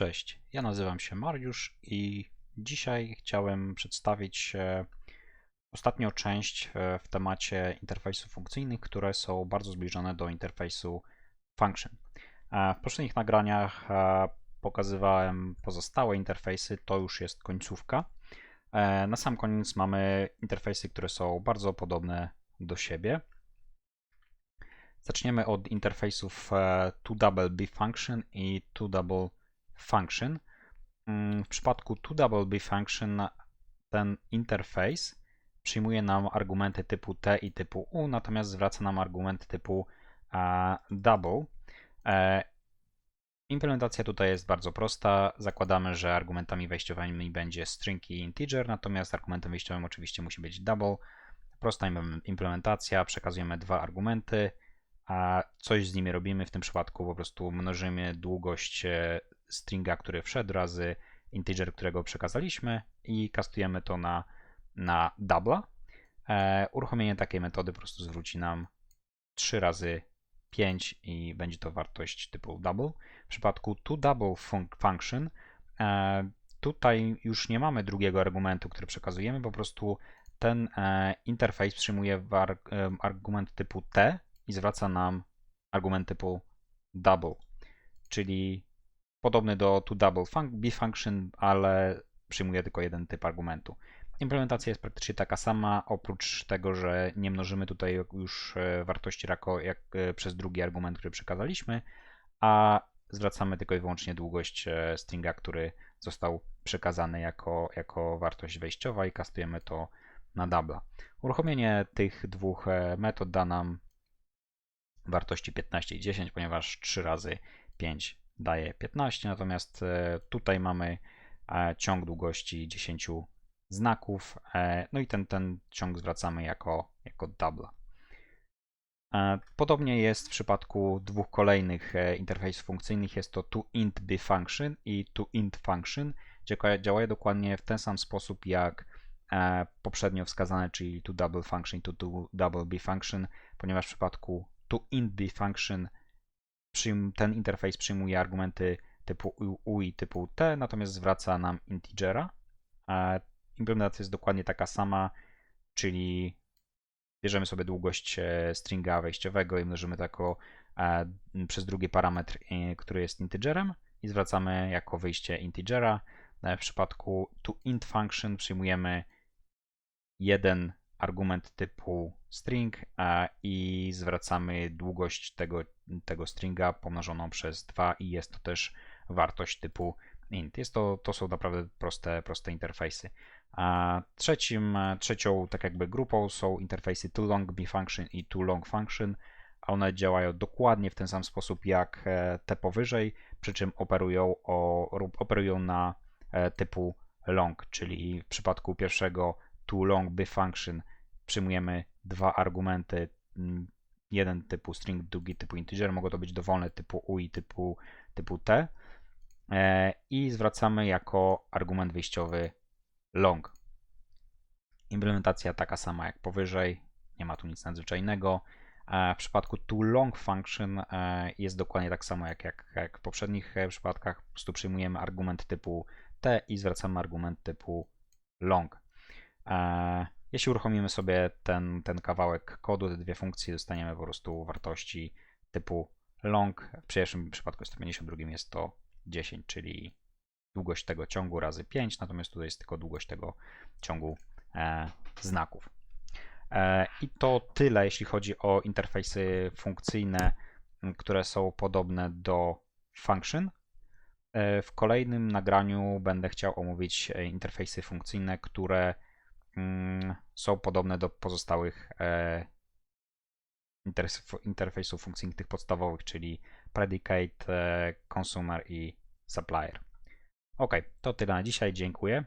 Cześć, ja nazywam się Mariusz i dzisiaj chciałem przedstawić e, ostatnią część e, w temacie interfejsów funkcyjnych, które są bardzo zbliżone do interfejsu function. E, w poprzednich nagraniach pokazywałem pozostałe interfejsy, to już jest końcówka. Na sam koniec mamy interfejsy, które są bardzo podobne do siebie. Zaczniemy od interfejsów toDoubleB function i toDouble function. Mm, w przypadku toDoubleB function ten interfejs przyjmuje nam argumenty typu t i typu u, natomiast zwraca nam argumenty typu double. E, implementacja tutaj jest bardzo prosta. Zakładamy, że argumentami wejściowymi będzie string i integer, natomiast argumentem wejściowym oczywiście musi być double. Prosta implementacja, przekazujemy dwa argumenty, a coś z nimi robimy. W tym przypadku po prostu mnożymy długość e, stringa, który wszedł, razy integer, którego przekazaliśmy i kastujemy to na, na double'a. E, uruchomienie takiej metody po prostu zwróci nam 3 razy 5 i będzie to wartość typu double. W przypadku toDouble function e, tutaj już nie mamy drugiego argumentu, który przekazujemy, po prostu ten e, interfejs przyjmuje war, e, argument typu t i zwraca nam argument typu double, czyli podobny do toDouble func function, ale przyjmuje tylko jeden typ argumentu. Implementacja jest praktycznie taka sama, oprócz tego, że nie mnożymy tutaj już e, wartości jako jak e, przez drugi argument, który przekazaliśmy, a zwracamy tylko i wyłącznie długość e, stringa, który został przekazany jako, jako wartość wejściowa i kastujemy to na double. Uruchomienie tych dwóch metod da nam wartości 15 i 10, ponieważ 3 razy 5 daje 15, natomiast e, tutaj mamy e, ciąg długości 10 znaków, e, no i ten, ten ciąg zwracamy jako, jako double. Podobnie jest w przypadku dwóch kolejnych interfejsów funkcyjnych, jest to toIntB function i toInt function, gdzie działają dokładnie w ten sam sposób jak poprzednio wskazane, czyli toDouble function i toDoubleB function, ponieważ w przypadku toIntB function ten interfejs przyjmuje argumenty typu U i typu T, natomiast zwraca nam integera. Implementacja jest dokładnie taka sama, czyli bierzemy sobie długość e, stringa wejściowego i mnożymy to jako, e, przez drugi parametr, e, który jest integerem i zwracamy jako wyjście integera. W przypadku toInt function przyjmujemy jeden argument typu string i zwracamy długość tego, tego stringa pomnożoną przez 2 i jest to też wartość typu int. Jest to, to są naprawdę proste, proste interfejsy. A trzecim, trzecią tak jakby grupą są interfejsy toLongBFunction i toLongFunction. One działają dokładnie w ten sam sposób jak e, te powyżej, przy czym operują, o, operują na e, typu long, czyli w przypadku pierwszego toLongBFunction przyjmujemy dwa argumenty, mm, jeden typu string, drugi typu integer, mogą to być dowolne typu u i typu, typu t e, i zwracamy jako argument wyjściowy long. Implementacja taka sama jak powyżej, nie ma tu nic nadzwyczajnego. E, w przypadku toLong function e, jest dokładnie tak samo jak, jak, jak w poprzednich przypadkach. Po prostu przyjmujemy argument typu t i zwracamy argument typu long. Jeśli uruchomimy sobie ten, ten kawałek kodu, te dwie funkcje, dostaniemy po prostu wartości typu long. W pierwszym przypadku 152 jest to 10, czyli długość tego ciągu razy 5, natomiast tutaj jest tylko długość tego ciągu e, znaków. E, I to tyle, jeśli chodzi o interfejsy funkcyjne, które są podobne do function. E, w kolejnym nagraniu będę chciał omówić e, interfejsy funkcyjne, które są podobne do pozostałych e, interfejsów funkcyjnych tych podstawowych, czyli predicate, e, consumer i supplier. Ok, to tyle na dzisiaj. Dziękuję.